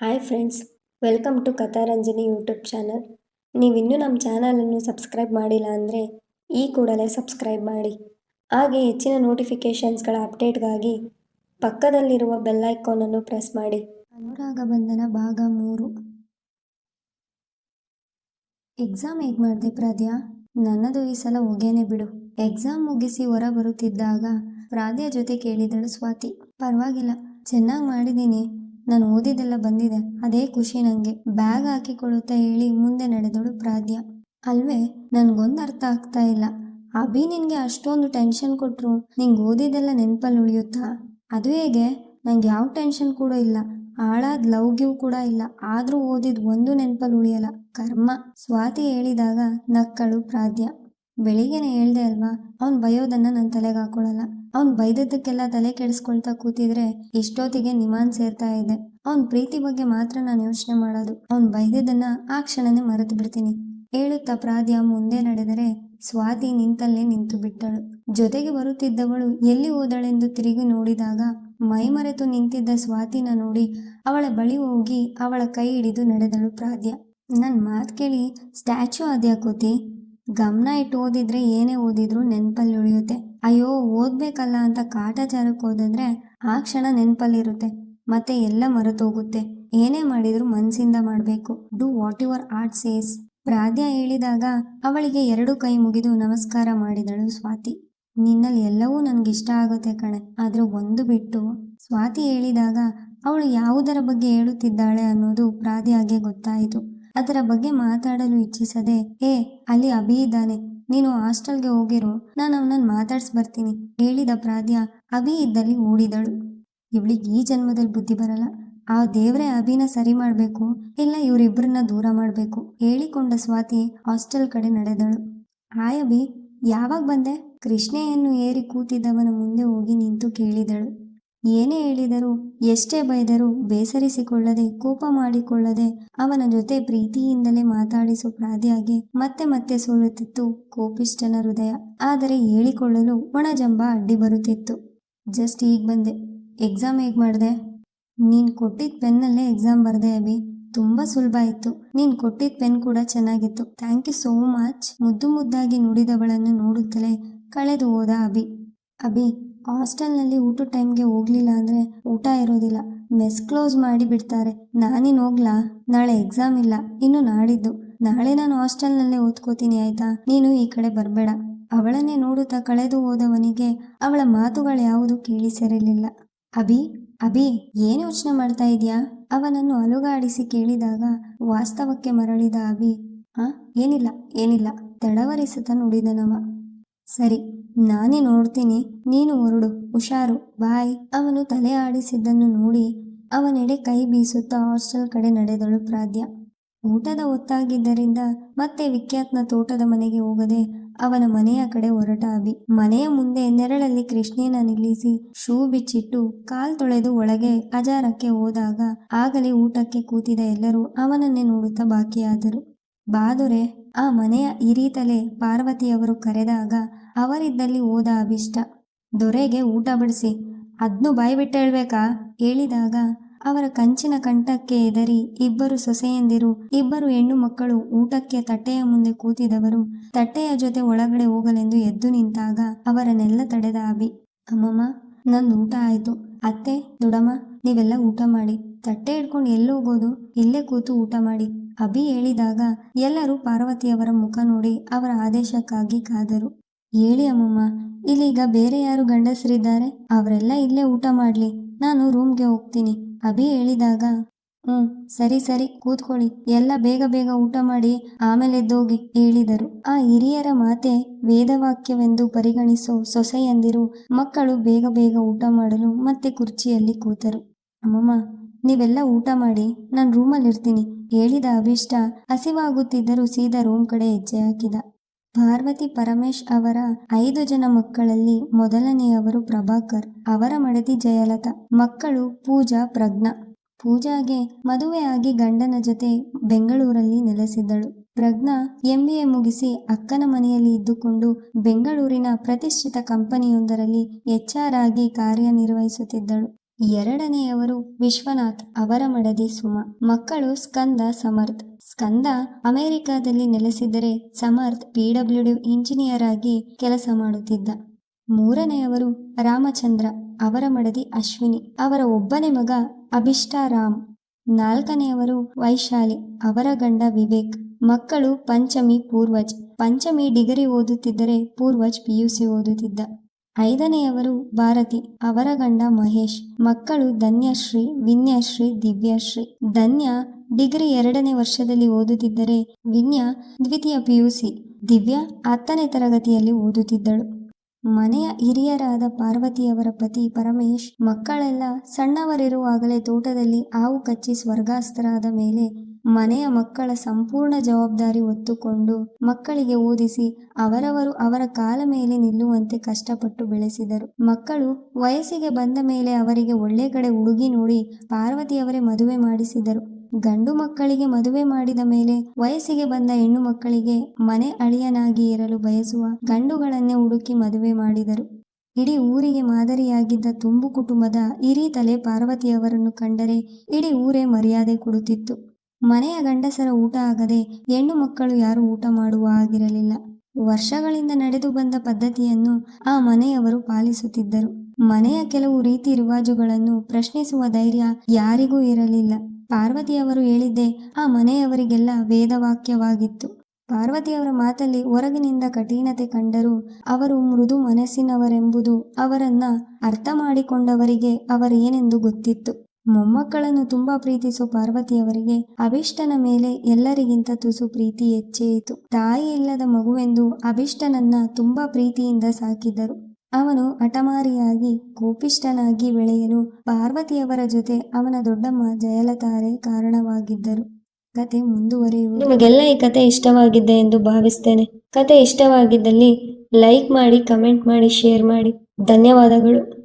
Hi friends welcome to Katharanjani YouTube channel ನೀವಿನ್ನೂ ನಮ್ಮ ಚಾನಲನ್ನು ಸಬ್ಸ್ಕ್ರೈಬ್ ಮಾಡಿಲ್ಲ ಅಂದರೆ ಈ ಕೂಡಲೇ ಸಬ್ಸ್ಕ್ರೈಬ್ ಮಾಡಿ. ಹಾಗೆ ಹೆಚ್ಚಿನ ನೋಟಿಫಿಕೇಷನ್ಸ್ಗಳ ಅಪ್ಡೇಟ್ಗಾಗಿ ಪಕ್ಕದಲ್ಲಿರುವ ಬೆಲ್ ಐಕಾನನ್ನು ಪ್ರೆಸ್ ಮಾಡಿ. ಅನುರಾಗ ಬಂಧನ ಭಾಗ ಮೂರು. ಎಕ್ಸಾಮ್ ಹೇಗೆ ಮಾಡಿದೆ ಪ್ರಾದ್ಯಾ ನನ್ನದು ಈ ಸಲ ಹೊಗೆನೆ ಬಿಡು. ಎಕ್ಸಾಮ್ ಮುಗಿಸಿ ಹೊರ ಬರುತ್ತಿದ್ದಾಗ ಪ್ರಾದ್ಯ ಜೊತೆ ಕೇಳಿದಳು ಸ್ವಾತಿ. ಪರವಾಗಿಲ್ಲ, ಚೆನ್ನಾಗಿ ಮಾಡಿದ್ದೀನಿ ನಾನು ಓದಿದ್ದೆಲ್ಲ ಬಂದಿದೆ. ಅದೇ ಖುಷಿ ನನಗೆ ಬ್ಯಾಗ್ ಹಾಕಿಕೊಳ್ಳುತ್ತಾ ಹೇಳಿ ಮುಂದೆ ನಡೆದಳು ಪ್ರಾದ್ಯ ಅಲ್ವೇ, ನನಗೊಂದು ಅರ್ಥ ಆಗ್ತಾ ಇಲ್ಲ. ಅಭಿ ನಿನಗೆ ಅಷ್ಟೊಂದು ಟೆನ್ಷನ್ ಕೊಟ್ಟರು ನಿಂಗೆ ಓದಿದ್ದೆಲ್ಲ ನೆನಪಲ್ಲಿ ಉಳಿಯುತ್ತಾ? ಅದು ಹೇಗೆ? ನಂಗೆ ಯಾವ ಟೆನ್ಷನ್ ಕೂಡ ಇಲ್ಲ. ಹಾಳಾದ ಲವ್ ಗಿವ್ ಕೂಡ ಇಲ್ಲ. ಆದರೂ ಓದಿದ್ ಒಂದು ನೆನಪಲ್ಲಿ ಉಳಿಯಲ್ಲ. ಕರ್ಮ. ಸ್ವಾತಿ ಹೇಳಿದಾಗ ನಕ್ಕಳು ಪ್ರಾದ್ಯ ಬೆಳಿಗ್ಗೆನೆ ಹೇಳ್ದೆ ಅಲ್ವಾ, ಅವ್ನು ಬಯೋದನ್ನ ನನ್ನ ತಲೆಗೆ ಹಾಕೊಳ್ಳಲ್ಲ ಅವ್ನು ಬೈದದ್ದಕ್ಕೆಲ್ಲ ತಲೆ ಕೆಡಿಸ್ಕೊಳ್ತಾ ಕೂತಿದ್ರೆ ಇಷ್ಟೊತ್ತಿಗೆ ನಿಮಾನ್ ಸೇರ್ತಾ ಇದೆ. ಅವ್ನ ಪ್ರೀತಿ ಬಗ್ಗೆ ಮಾತ್ರ ನಾನು ಯೋಚನೆ ಮಾಡೋದು. ಅವ್ನು ಬೈದದನ್ನ ಆ ಕ್ಷಣನೇ ಮರೆತು ಬಿಡ್ತೀನಿ. ಹೇಳುತ್ತಾ ಪ್ರಾದ್ಯ ಮುಂದೆ ನಡೆದರೆ ಸ್ವಾತಿ ನಿಂತಲ್ಲೇ ನಿಂತು ಬಿಟ್ಟಳು. ಜೊತೆಗೆ ಬರುತ್ತಿದ್ದವಳು ಎಲ್ಲಿ ಹೋದಳೆಂದು ತಿರುಗಿ ನೋಡಿದಾಗ ಮೈಮರೆತು ನಿಂತಿದ್ದ ಸ್ವಾತಿನ ನೋಡಿ ಅವಳ ಬಳಿ ಹೋಗಿ ಅವಳ ಕೈ ಹಿಡಿದು ನಡೆದಳು ಪ್ರಾದ್ಯ. ನನ್ನ ಮಾತು ಕೇಳಿ ಸ್ಟ್ಯಾಚ್ಯೂ ಅದ್ಯಾಕೋತಿ ಗಮನ ಇಟ್ಟು ಓದಿದ್ರೆ ಏನೇ ಓದಿದ್ರು ನೆನಪಲ್ಲಿ ಉಳಿಯುತ್ತೆ. ಅಯ್ಯೋ, ಓದ್ಬೇಕಲ್ಲ ಅಂತ ಕಾಟಾಚಾರಕ್ಕೆ ಓದಿದ್ರೆ ಆ ಕ್ಷಣ ನೆನಪಲ್ಲಿರುತ್ತೆ ಮತ್ತೆ ಎಲ್ಲ ಮರೆತೋಗುತ್ತೆ. ಏನೇ ಮಾಡಿದ್ರು ಮನಸ್ಸಿಂದ ಮಾಡಬೇಕು. Do what your heart says. ಪ್ರಾಧ್ಯ ಹೇಳಿದಾಗ ಅವಳಿಗೆ ಎರಡು ಕೈ ಮುಗಿದು ನಮಸ್ಕಾರ ಮಾಡಿದಳು ಸ್ವಾತಿ. ನಿನ್ನಲ್ಲಿ ಎಲ್ಲವೂ ನನಗಿಷ್ಟ ಆಗುತ್ತೆ ಕಣೆ. ಆದರೆ ಒಂದು ಬಿಟ್ಟು. ಸ್ವಾತಿ ಹೇಳಿದಾಗ ಅವಳು ಯಾವುದರ ಬಗ್ಗೆ ಹೇಳುತ್ತಿದ್ದಾಳೆ ಅನ್ನೋದು ಪ್ರಾಧ್ಯಾಗೆ ಗೊತ್ತಾಯಿತು. ಅದರ ಬಗ್ಗೆ ಮಾತಾಡಲು ಇಚ್ಛಿಸದೆ ಏ ಅಲ್ಲಿ ಅಭಿ ಇದ್ದಾನೆ. ನೀನು ಹಾಸ್ಟೆಲ್ಗೆ ಹೋಗಿರು. ನಾನು ಅವನನ್ನು ಮಾತಾಡ್ಸ್ ಬರ್ತೀನಿ, ಹೇಳಿದ ಪ್ರಾದ್ಯ ಅಭಿ ಇದ್ದಲ್ಲಿ ಓಡಿದಳು ಇವಳಿಗೆ ಈ ಜನ್ಮದಲ್ಲಿ ಬುದ್ಧಿ ಬರಲ್ಲ. ಆ ದೇವ್ರೆ ಅಭಿನ ಸರಿ ಮಾಡಬೇಕು. ಇಲ್ಲ ಇವರಿಬ್ಬರನ್ನ ದೂರ ಮಾಡಬೇಕು, ಹೇಳಿಕೊಂಡ ಸ್ವಾತಿ ಹಾಸ್ಟೆಲ್ ಕಡೆ ನಡೆದಳು. ಹಾಯ್ ಅಭಿ, ಯಾವಾಗ ಬಂದೆ? ಕೃಷ್ಣೆಯನ್ನು ಏರಿ ಕೂತಿದ್ದವನ ಮುಂದೆ ಹೋಗಿ ನಿಂತು ಕೇಳಿದಳು. ಏನೇ ಹೇಳಿದರೂ, ಎಷ್ಟೇ ಬೈದರೂ ಬೇಸರಿಸಿಕೊಳ್ಳದೆ, ಕೋಪ ಮಾಡಿಕೊಳ್ಳದೆ ಅವನ ಜೊತೆ ಪ್ರೀತಿಯಿಂದಲೇ ಮಾತಾಡಿಸೋ ಪ್ರಾದಿಯಾಗಿ ಮತ್ತೆ ಮತ್ತೆ ಸೋಲುತ್ತಿತ್ತು ಕೋಪಿಷ್ಟನ ಹೃದಯ. ಆದರೆ ಹೇಳಿಕೊಳ್ಳಲು ಒಣಜಂಬ ಅಡ್ಡಿ ಬರುತ್ತಿತ್ತು. ಜಸ್ಟ್ ಈಗ ಬಂದೆ. ಎಕ್ಸಾಮ್ ಹೇಗೆ ಮಾಡಿದೆ? ನೀನು ಕೊಟ್ಟಿದ್ದ ಪೆನ್ನಲ್ಲೇ ಎಕ್ಸಾಮ್ ಬರ್ದೆ ಅಭಿ. ತುಂಬ ಸುಲಭ ಇತ್ತು ನೀನು ಕೊಟ್ಟಿದ್ದ ಪೆನ್ ಕೂಡ ಚೆನ್ನಾಗಿತ್ತು. Thank you so much. ಮುದ್ದು ಮುದ್ದಾಗಿ ನುಡಿದವಳನ್ನು ನೋಡುತ್ತಲೇ ಕಳೆದು ಹೋದ ಅಭಿ. ಅಭಿ ಹಾಸ್ಟೆಲ್ನಲ್ಲಿ ಊಟದ ಟೈಮ್ಗೆ ಹೋಗ್ಲಿಲ್ಲ ಅಂದರೆ ಊಟ ಇರೋದಿಲ್ಲ. ಮೆಸ್ ಕ್ಲೋಸ್ ಮಾಡಿ ಬಿಡ್ತಾರೆ. ನಾನಿನ್ ಹೋಗ್ಲಾ? ನಾಳೆ ಎಕ್ಸಾಮ್ ಇಲ್ಲ. ಇನ್ನು ನಾಡಿದ್ದು. ನಾಳೆ ನಾನು ಹಾಸ್ಟೆಲ್ನಲ್ಲೇ ಓದ್ಕೋತೀನಿ ಆಯ್ತಾ? ನೀನು ಈ ಕಡೆ ಬರಬೇಡ. ಅವಳನ್ನೇ ನೋಡುತ್ತಾ ಕಳೆದು ಹೋದವನಿಗೆ ಅವಳ ಮಾತುಗಳು ಯಾವುದು ಕೇಳಿಸಿರಲಿಲ್ಲ ಅಭಿ ಅಭಿ, ಏನು ಯೋಚನೆ ಮಾಡ್ತಾ ಇದೆಯಾ? ಅವನನ್ನು ಅಲುಗಾಡಿಸಿ ಕೇಳಿದಾಗ ವಾಸ್ತವಕ್ಕೆ ಮರಳಿದ ಅಭಿ, ಹಾ, ಏನಿಲ್ಲ ಏನಿಲ್ಲ. ತಡವರಿಸುತ್ತ ನುಡಿದನವ. ಸರಿ. ನಾನೇ ನೋಡ್ತೀನಿ, ನೀನು ಹೊರಡು. ಹುಷಾರು, ಬಾಯ್. ಅವನು ತಲೆ ಆಡಿಸಿದ್ದನ್ನು ನೋಡಿ ಅವನೆಡೆ ಕೈ ಬೀಸುತ್ತಾ ಹಾಸ್ಟೆಲ್ ಕಡೆ ನಡೆದಳು ಪ್ರಾದ್ಯ ಊಟದ ಹೊತ್ತಾಗಿದ್ದರಿಂದ ಮತ್ತೆ ವಿಖ್ಯಾತ್ನ ತೋಟದ ಮನೆಗೆ ಹೋಗದೆ ಅವನ ಮನೆಯ ಕಡೆ ಹೊರಟ ಅಭಿ. ಮನೆಯ ಮುಂದೆ ನೆರಳಲ್ಲಿ ಕೃಷ್ಣೇನ ನಿಲ್ಲಿಸಿ ಶೂ ಬಿಚ್ಚಿಟ್ಟು ಕಾಲ್ ತೊಳೆದು ಒಳಗೆ ಅಜಾರಕ್ಕೆ ಹೋದಾಗ ಆಗಲೇ ಊಟಕ್ಕೆ ಕೂತಿದ ಎಲ್ಲರೂ ಅವನನ್ನೇ ನೋಡುತ್ತಾ ಬಾಕಿಯಾದರು. ಬಾದುರೆ ಆ ಮನೆಯ ಇರಿತಲೇ ಪಾರ್ವತಿಯವರು ಕರೆದಾಗ ಅವರಿದ್ದಲ್ಲಿ ಹೋದ ಅಭಿಷ್ಟ, ದೊರೆಗೆ ಊಟ ಬಡಿಸಿ, ಅದ್ನು ಬಾಯಿ ಬಿಟ್ಟು ಹೇಳ್ಬೇಕಾ? ಹೇಳಿದಾಗ ಅವರ ಕಂಚಿನ ಕಂಠಕ್ಕೆ ಎದರಿ ಇಬ್ಬರು ಸೊಸೆಯಂದಿರು ಇಬ್ಬರು ಹೆಣ್ಣು ಮಕ್ಕಳು ಊಟಕ್ಕೆ ತಟ್ಟೆಯ ಮುಂದೆ ಕೂತಿದವರು ತಟ್ಟೆಯ ಜೊತೆ ಒಳಗಡೆ ಹೋಗಲೆಂದು ಎದ್ದು ನಿಂತಾಗ ಅವರನ್ನೆಲ್ಲ ತಡೆದ ಅಭಿ, ಅಮ್ಮಮ್ಮ, ನಂದು ಊಟ ಆಯ್ತು. ಅತ್ತೆ, ದುಡಮ್ಮ, ನೀವೆಲ್ಲ ಊಟ ಮಾಡಿ. ತಟ್ಟೆ ಹಿಡ್ಕೊಂಡು ಎಲ್ಲಿ ಹೋಗೋದು ಇಲ್ಲೇ ಕೂತು ಊಟ ಮಾಡಿ. ಅಭಿ ಹೇಳಿದಾಗ ಎಲ್ಲರೂ ಪಾರ್ವತಿಯವರ ಮುಖ ನೋಡಿ ಅವರ ಆದೇಶಕ್ಕಾಗಿ ಕಾದರು. ಹೇಳಿ ಅಮ್ಮಮ್ಮ, ಇಲ್ಲೀಗ ಬೇರೆ ಯಾರು ಗಂಡಸರಿದ್ದಾರೆ? ಅವರೆಲ್ಲ ಇಲ್ಲೇ ಊಟ ಮಾಡ್ಲಿ. ನಾನು ರೂಮ್ಗೆ ಹೋಗ್ತೀನಿ. ಅಭಿ ಹೇಳಿದಾಗ ಹ್ಮ್, ಸರಿ ಸರಿ, ಕೂತ್ಕೊಳ್ಳಿ. ಎಲ್ಲ ಬೇಗ ಬೇಗ ಊಟ ಮಾಡಿ ಆಮೇಲೆ ಎದ್ದೋಗಿ ಹೇಳಿದರು. ಆ ಹಿರಿಯರ ಮಾತೆ ವೇದವಾಕ್ಯವೆಂದು ಪರಿಗಣಿಸೋ ಸೊಸೆಯಂದಿರು ಮಕ್ಕಳು ಬೇಗ ಬೇಗ ಊಟ ಮಾಡಲು ಮತ್ತೆ ಕುರ್ಚಿಯಲ್ಲಿ ಕೂತರು. ಅಮ್ಮಮ್ಮ, ನೀವೆಲ್ಲ ಊಟ ಮಾಡಿ, ನಾನು ರೂಮಲ್ಲಿ ಇರ್ತೀನಿ, ಹೇಳಿದ ಅಭಿಷ್ಟ. ಹಸಿವಾಗುತ್ತಿದ್ದರೂ ಸೀದಾ ರೂಮ್ ಕಡೆ ಹೆಜ್ಜೆ ಹಾಕಿದ. ಪಾರ್ವತಿ ಪರಮೇಶ್ ಅವರ ಐದು ಜನ ಮಕ್ಕಳಲ್ಲಿ ಮೊದಲನೆಯವರು ಪ್ರಭಾಕರ್, ಅವರ ಮಡದಿ ಜಯಲತಾ ಮಕ್ಕಳು ಪೂಜಾ, ಪ್ರಜ್ಞಾ. ಪೂಜಾಗೆ ಮದುವೆಯಾಗಿ ಗಂಡನ ಜೊತೆ ಬೆಂಗಳೂರಲ್ಲಿ ನೆಲೆಸಿದ್ದಳು. ಪ್ರಜ್ಞಾ ಎಂಬಿಎ ಮುಗಿಸಿ ಅಕ್ಕನ ಮನೆಯಲ್ಲಿ ಇದ್ದುಕೊಂಡು ಬೆಂಗಳೂರಿನ ಪ್ರತಿಷ್ಠಿತ ಕಂಪನಿಯೊಂದರಲ್ಲಿ ಎಚ್ಆರ್ ಆಗಿ ಕಾರ್ಯನಿರ್ವಹಿಸುತ್ತಿದ್ದಳು. ಎರಡನೆಯವರು ವಿಶ್ವನಾಥ್ ಅವರ ಮಡದಿ ಸುಮ. ಮಕ್ಕಳು ಸ್ಕಂದ ಸಮರ್ಥ್. ಸ್ಕಂದ ಅಮೆರಿಕಾದಲ್ಲಿ ನೆಲೆಸಿದ್ದರೆ ಸಮರ್ಥ್ ಪಿಡಬ್ಲ್ಯೂಡಿ ಇಂಜಿನಿಯರ್ ಆಗಿ ಕೆಲಸ ಮಾಡುತ್ತಿದ್ದ. ಮೂರನೆಯವರು ರಾಮಚಂದ್ರ, ಅವರ ಮಡದಿ ಅಶ್ವಿನಿ, ಅವರ ಒಬ್ಬನೇ ಮಗ ಅಭಿಷ್ಟಾರಾಮ್ ನಾಲ್ಕನೆಯವರು ವೈಶಾಲಿ, ಅವರ ಗಂಡ ವಿವೇಕ್. ಮಕ್ಕಳು ಪಂಚಮಿ ಪೂರ್ವಜ್. ಪಂಚಮಿ ಡಿಗ್ರಿ ಓದುತ್ತಿದ್ದರೆ ಪೂರ್ವಜ್ ಪಿಯುಸಿ ಓದುತ್ತಿದ್ದ. ಐದನೆಯವರು ಭಾರತಿ, ಅವರ ಗಂಡ ಮಹೇಶ್. ಮಕ್ಕಳು ಧನ್ಯಶ್ರೀ, ವಿನ್ಯಶ್ರೀ, ದಿವ್ಯಶ್ರೀ. ಧನ್ಯ ಡಿಗ್ರಿ ಎರಡನೇ ವರ್ಷದಲ್ಲಿ ಓದುತ್ತಿದ್ದರೆ ವಿನ್ಯ ದ್ವಿತೀಯ ಪಿಯುಸಿ. ದಿವ್ಯಾ ಹತ್ತನೇ ತರಗತಿಯಲ್ಲಿ ಓದುತ್ತಿದ್ದಳು. ಮನೆಯ ಹಿರಿಯರಾದ ಪಾರ್ವತಿಯವರ ಪತಿ ಪರಮೇಶ್, ಮಕ್ಕಳೆಲ್ಲ ಸಣ್ಣವರಿರುವಾಗಲೇ ತೋಟದಲ್ಲಿ ಹಾವು ಕಚ್ಚಿ ಸ್ವರ್ಗಾಸ್ತರಾದ ಮೇಲೆ ಮನೆಯ ಮಕ್ಕಳ ಸಂಪೂರ್ಣ ಜವಾಬ್ದಾರಿ ಒತ್ತುಕೊಂಡು ಮಕ್ಕಳಿಗೆ ಓದಿಸಿ ಅವರವರು ಅವರ ಕಾಲ ಮೇಲೆ ನಿಲ್ಲುವಂತೆ ಕಷ್ಟಪಟ್ಟು ಬೆಳೆಸಿದರು. ಮಕ್ಕಳು ವಯಸ್ಸಿಗೆ ಬಂದ ಮೇಲೆ ಅವರಿಗೆ ಒಳ್ಳೆ ಕಡೆ ಹುಡುಗಿ ನೋಡಿ ಪಾರ್ವತಿಯವರೇ ಮದುವೆ ಮಾಡಿಸಿದರು. ಗಂಡು ಮಕ್ಕಳಿಗೆ ಮದುವೆ ಮಾಡಿದ ಮೇಲೆ ವಯಸ್ಸಿಗೆ ಬಂದ ಹೆಣ್ಣು ಮಕ್ಕಳಿಗೆ ಮನೆ ಅಳಿಯನಾಗಿ ಇರಲು ಬಯಸುವ ಗಂಡುಗಳನ್ನೇ ಹುಡುಕಿ ಮದುವೆ ಮಾಡಿದರು. ಇಡೀ ಊರಿಗೆ ಮಾದರಿಯಾಗಿದ್ದ ತುಂಬು ಕುಟುಂಬದ ಹಿರೀತಲೆ ಪಾರ್ವತಿಯವರನ್ನು ಕಂಡರೆ ಇಡೀ ಊರೇ ಮರ್ಯಾದೆ ಕೊಡುತ್ತಿತ್ತು. ಮನೆಯ ಗಂಡಸರ ಊಟ ಆಗದೆ ಹೆಣ್ಣು ಮಕ್ಕಳು ಯಾರು ಊಟ ಮಾಡುವ ಆಗಿರಲಿಲ್ಲ. ವರ್ಷಗಳಿಂದ ನಡೆದು ಬಂದ ಪದ್ಧತಿಯನ್ನು ಆ ಮನೆಯವರು ಪಾಲಿಸುತ್ತಿದ್ದರು. ಮನೆಯ ಕೆಲವು ರೀತಿ ರಿವಾಜುಗಳನ್ನು ಪ್ರಶ್ನಿಸುವ ಧೈರ್ಯ ಯಾರಿಗೂ ಇರಲಿಲ್ಲ. ಪಾರ್ವತಿಯವರು ಹೇಳಿದ್ದೆ ಆ ಮನೆಯವರಿಗೆಲ್ಲ ವೇದವಾಕ್ಯವಾಗಿತ್ತು. ಪಾರ್ವತಿಯವರ ಮಾತಲ್ಲಿ ಹೊರಗಿನಿಂದ ಕಠಿಣತೆ ಕಂಡರೂ ಅವರು ಮೃದು ಮನಸ್ಸಿನವರೆಂಬುದು ಅವರನ್ನ ಅರ್ಥ ಮಾಡಿಕೊಂಡವರಿಗೆ ಅವರೇನೆಂದು ಗೊತ್ತಿತ್ತು. ಮೊಮ್ಮಕ್ಕಳನ್ನು ತುಂಬಾ ಪ್ರೀತಿಸೋ ಪಾರ್ವತಿಯವರಿಗೆ ಅಭಿಷ್ಟನ ಮೇಲೆ ಎಲ್ಲರಿಗಿಂತ ತುಸು ಪ್ರೀತಿ ಹೆಚ್ಚೇಯಿತು ತಾಯಿ ಇಲ್ಲದ ಮಗುವೆಂದು ಅಭಿಷ್ಟನನ್ನ ತುಂಬಾ ಪ್ರೀತಿಯಿಂದ ಸಾಕಿದ್ದರು. ಅವನು ಹಠಮಾರಿಯಾಗಿ ಕೋಪಿಷ್ಟನಾಗಿ ಬೆಳೆಯಲು ಪಾರ್ವತಿಯವರ ಜೊತೆ ಅವನ ದೊಡ್ಡಮ್ಮ ಜಯಲತಾರೆ ಕಾರಣವಾಗಿದ್ದರು. ಕತೆ ಮುಂದುವರೆಯುವ ನಿಮಗೆಲ್ಲ ಈ ಕತೆ ಇಷ್ಟವಾಗಿದೆ ಎಂದು ಭಾವಿಸ್ತೇನೆ. ಕತೆ ಇಷ್ಟವಾಗಿದ್ದಲ್ಲಿ ಲೈಕ್ ಮಾಡಿ, ಕಮೆಂಟ್ ಮಾಡಿ, ಶೇರ್ ಮಾಡಿ. ಧನ್ಯವಾದಗಳು.